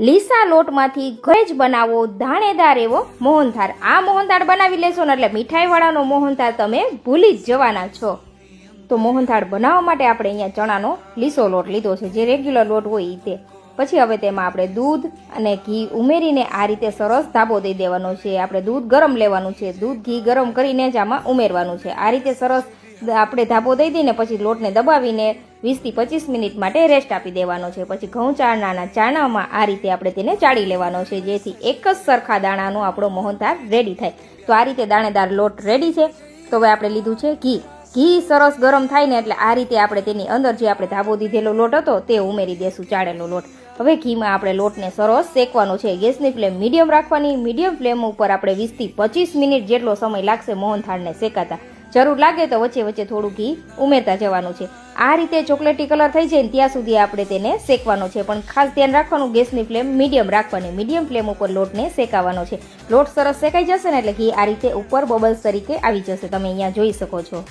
લીસા લોટમાંથી ઘરે જ બનાવો દાણેદાર એવો મોહનથાળ. આ મોહનથાળ બનાવી લેશો ને એટલે મીઠાઈવાળાનો મોહનથાળ તમે ભૂલી જ જવાના છો. તો મોહનથાળ બનાવવા માટે આપણે અહીંયા ચણાનો લીસો લોટ લીધો છે. જે રેગ્યુલર લોટ હોય એ તે. પછી હવે તેમાં આપણે દૂધ અને ઘી ઉમેરીને આ રીતે સરસ ધાબો દઈ દેવાનો છે. આપણે દૂધ ગરમ લેવાનું છે. દૂધ, ઘી ગરમ કરીને જ આમાં ઉમેરવાનું છે. આ રીતે સરસ આપણે ધાબો દઈ દઈને પછી લોટને દબાવીને વીસથી પચીસ મિનિટ માટે રેસ્ટ આપી દેવાનો છે. પછી ઘઉં ચાળનાના ચાણામાં આ રીતે આપણે તેને ચાળી લેવાનો છે. જેથી એક જ સરખા દાણાનો આપણો મોહનથાળ રેડી થાય. તો આ રીતે દાણેદાર લોટ રેડી છે. તો હવે આપણે લીધું છે ઘી. ઘી સરસ ગરમ થાય ને એટલે આ રીતે આપણે તેની અંદર જે આપણે ધાબો દીધેલો લોટ હતો તે ઉમેરી દેશું ચાળેલો લોટ. હવે ઘીમાં આપણે લોટને સરસ શેકવાનો છે. ગેસની ફ્લેમ મીડિયમ રાખવાની. મીડિયમ ફ્લેમ ઉપર આપણે વીસથી પચીસ મિનિટ જેટલો સમય લાગશે મોહનથાળને શેકાતા. જરૂર લાગે તો વચ્ચે વચ્ચે થોડું ઘી ઉમેરતા જવાનું છે. આ રીતે ચોકલેટી કલર થઈ જાય ને ત્યાં સુધી આપણે તેને શેકવાનો છે. પણ ખાસ ધ્યાન રાખવાનું, ગેસની ફ્લેમ મીડિયમ રાખવાની. મીડિયમ ફ્લેમ ઉપર લોટને શેકાવાનો છે. લોટ સરસ શેકાઈ જશે ને એટલે ઘી આ રીતે ઉપર બબલ્સ તરીકે આવી જશે. તમે અહીંયા જોઈ શકો છો.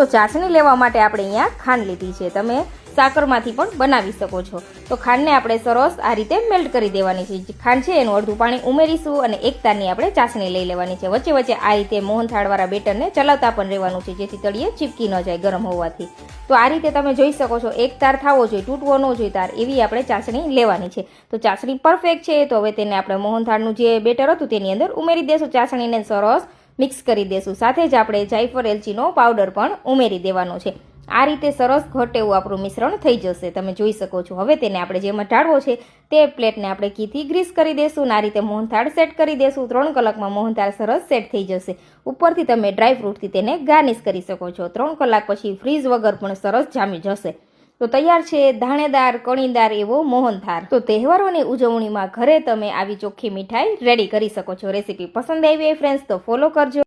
તો ચાસણી લેવા માટે આપણે અહીંયા ખાંડ લીધી છે. તમે સાકરમાંથી પણ બનાવી શકો છો. તો ખાંડને આપણે સરસ આ રીતે મેલ્ટ કરી દેવાની છે. ખાંડ છે એનું અડધું પાણી ઉમેરીશું અને એક તારની આપણે ચાસણી લઈ લેવાની છે. વચ્ચે વચ્ચે આ રીતે મોહનથાળવાળા બેટરને ચલાવતા પણ રહેવાનું છે, જેથી તળીએ ચીપકી ન જાય ગરમ હોવાથી. તો આ રીતે તમે જોઈ શકો છો, એક તાર થવો જોઈએ, તૂટવો ન જોઈએ તાર, એવી આપણે ચાસણી લેવાની છે. તો ચાસણી પરફેક્ટ છે, તો હવે તેને આપણે મોહનથાળનું જે બેટર હતું તેની અંદર ઉમેરી દેશું. ચાસણીને સરસ મિક્સ કરી દેશું. સાથે જ આપણે જાયફળ એલચીનો પાવડર પણ ઉમેરી દેવાનો છે. આ રીતે સરસ ઘટ એવું આપણું મિશ્રણ થઈ જશે. તમે જોઈ શકો છો. હવે તેને આપણે જેમાં ઢાળવો છે તે પ્લેટને આપણે ઘીથી ગ્રીસ કરી દેશું આ રીતે મોહનથાળ સેટ કરી દેશું. ત્રણ કલાકમાં મોહનથાળ સરસ સેટ થઈ જશે. ઉપરથી તમે ડ્રાય ફ્રૂટથી તેને ગાર્નિશ કરી શકો છો. ત્રણ કલાક પછી ફ્રીઝ વગર પણ સરસ જામી જશે. તો તૈયાર છે ધાણેદાર, કણીદાર એવો મોહનથાળ તો તહેવારોની ઉજવણીમાં ઘરે તમે આવી ચોખ્ખી મીઠાઈ રેડી કરી શકો છો. રેસીપી પસંદ આવી હોય ફ્રેન્ડ્સ તો ફોલો કરજો.